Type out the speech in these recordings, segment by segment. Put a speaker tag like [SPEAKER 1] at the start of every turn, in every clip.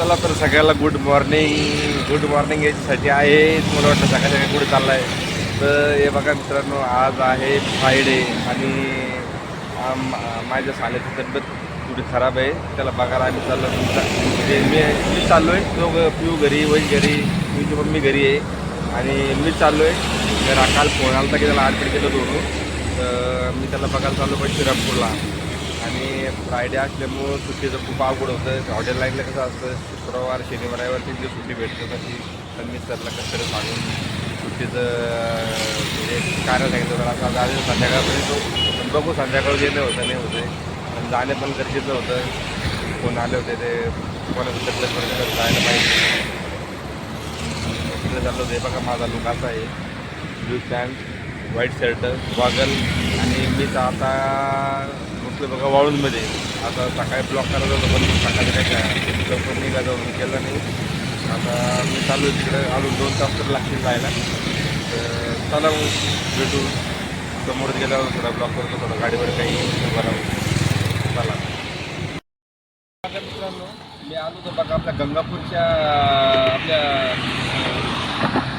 [SPEAKER 1] चला तर सगळ्याला गुड मॉर्निंग गुड मॉर्निंग याच्यासाठी आहे मला वाटतं सकाळी सकाळी कुठे चाललं आहे तर हे बघा मित्रांनो आज आहे फ्रायडे आणि माझ्या साल्याची तब्येत थोडी खराब आहे. त्याला बघायला आम्ही चाललो तुमचा म्हणजे मी मी चाललो आहे तो पिऊ घरी वही घरी. तुमची मम्मी घरी आहे. आणि मी चाललो आहे तर काल फोन आला होता की त्याला आठवड केलं होतो. तर मी त्याला बघायला चाललो पण श्रीरामपूरला. आणि फ्रायडे असल्यामुळं सुट्टीचं खूप अवघड होतं. हॉटेल लाईनला कसं असतं शुक्रवार शनिवार रविवार तीन सुट्टी भेटते. तशी तर मी सरला कसं तरी सांगून सुट्टीचं म्हणजे कारण सांगितलं तर आता आज संध्याकाळपर्यंत. पण बघू संध्याकाळ येणं होतं नाही होते. पण जाणे पण गरजेचं होतं. कोण आले होते ते कोणाचं तब्येतपर्यंत जायला पाहिजे. तिकडे चाललो होते. बघा माझा लुक असा आहे. Blue pant white shirt goggle आणि मीच आता म्हटलं बघा वाळूंमध्ये. आता सकाळी ब्लॉक करायचं होतं पण सकाळी काय काय लवकर निघायचं होतं केलं नाही. आता मी चालू आहे तिकडे अजून दोन तास तर लागतील जायला तर चला मग भेटू. समोरच गेल्यावर थोडा ब्लॉक करतो थोडं गाडीवर काही राहू चला. मित्रांनो मी आलो होतो बघा आपल्या गंगापूरच्या आपल्या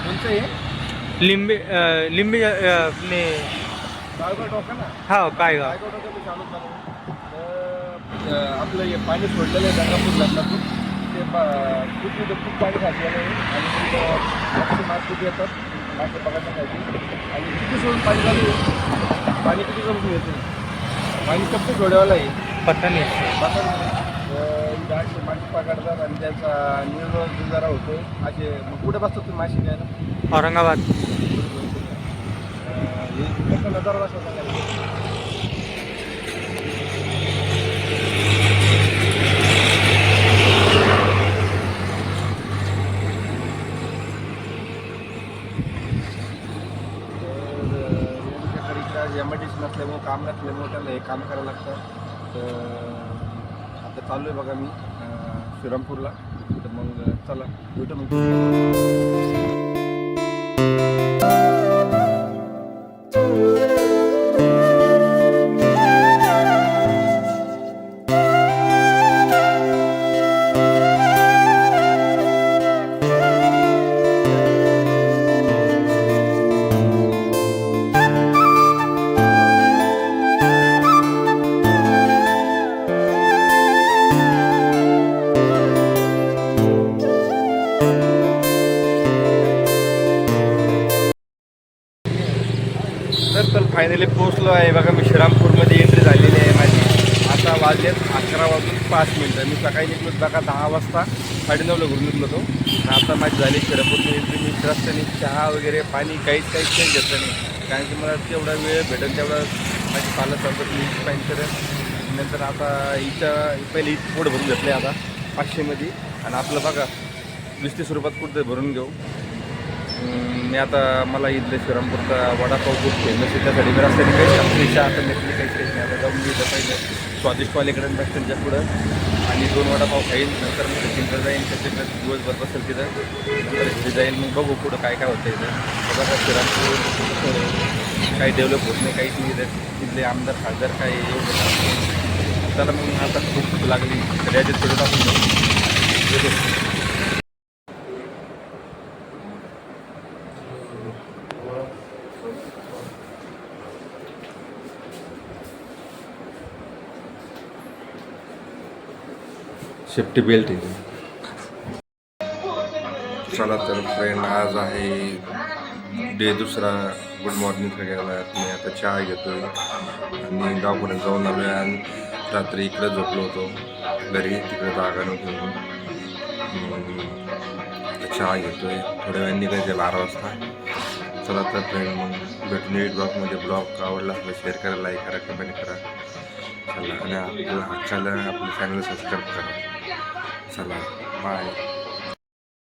[SPEAKER 1] कोणतं आहे
[SPEAKER 2] लिंबे लिंबे आपले
[SPEAKER 1] गाळगड डोका ना?
[SPEAKER 2] हा
[SPEAKER 1] मी चालू तर आपलं हे पाणी सोडलेलं आहे गंगापूर गंगापूर ते पा- खूप तिथं खूप पाणी साचलेलं आहे. आणि तिथं मास खूप येतात. मासे बघण्यासाठी आणि किती सोडून पाणी चालू पाणी किती कमी येते पाणी कप्पे सोडायला आहे.
[SPEAKER 2] पत्ता नाही.
[SPEAKER 1] असे मासे पकडतात आणि त्याचा निरोग जरा होतो असे मग कुठे बसतात तुम्ही मासे घ्यायला?
[SPEAKER 2] औरंगाबाद.
[SPEAKER 1] हे नजारा दाखवता का? नसल्यामुळं काम नसल्यामुळं त्याला हे काम करायला लागतं तर आता चालू आहे बघा मी श्रीरामपूरला तर मग चला भेटू मग तर तर फायनली पोहोचलो आहे. बघा मी श्रीरामपूरमध्ये एंट्री झालेली आहे माझी. आता वाजलेत अकरा वाजून पाच मिनटं. मी सकाळी निघलो बघा दहा वाजता साडेनऊला घरून निघलो होतो. आणि आता माझी झाली श्रीरामपूरची एंट्री मी रस्त्याने चहा वगैरे पाणी काहीच काहीच काही घेतलं नाही. कारण की मला तेवढा वेळ भेटेल तेवढा माझी पालक चालतात मी पाहिजे करेन. नंतर आता इथं पहिले इथं पोट भरून आहे आता पाचशेमध्ये. आणि आपलं बघा वीस तीस रुपयात कुठं भरून घेऊ. मी आता मला इथले श्रीरामपूरचा वडापाव खूप फेमस आहे त्यासाठी मी रस्त्याने काही आपली चहा तर घेतली काही काही नाही. आता जाऊन मी इथं पहिले. स्वादिष्ट वालीकडे त्यांच्या पुढं. आणि दोन वडापाव खाईन. नंतर मी सचिनकडे जाईन. त्याच्याकडे दिवसभर बसेल तिथं. नंतर घरी जाईन. मग बघू पुढं काय काय होतं इथं. बघा का श्रीरामपूर काही डेव्हलप होत नाही काहीच नाही तिथले आमदार खासदार काही एवढं त्याला मग आता खूप लागली. तर याच्यात थोडं टाकून जाऊ. सेफ्टी बेल्ट आहे. चला तर फ्रेंड आज आहे डे दुसरा. गुड मॉर्निंग सगळ्याला मी आता चहा घेतोय. आणि गावपर्यंत जाऊन आलो आणि रात्री इकडे झोपलो होतो. घरी तिकडे जागा नव्हती म्हणून. हम्म, आता चहा घेतोय. थोड्या वेळ निघायचं बारा वाजता. चला तर फ्रेंड मग भेटून एट ब्लॉगमध्ये ब्लॉग आवडला असला शेअर करा लाईक करा कमेंट करा. चला आणि आपल्या हक्काला आपल्या चॅनल सबस्क्राईब करा. चला बाय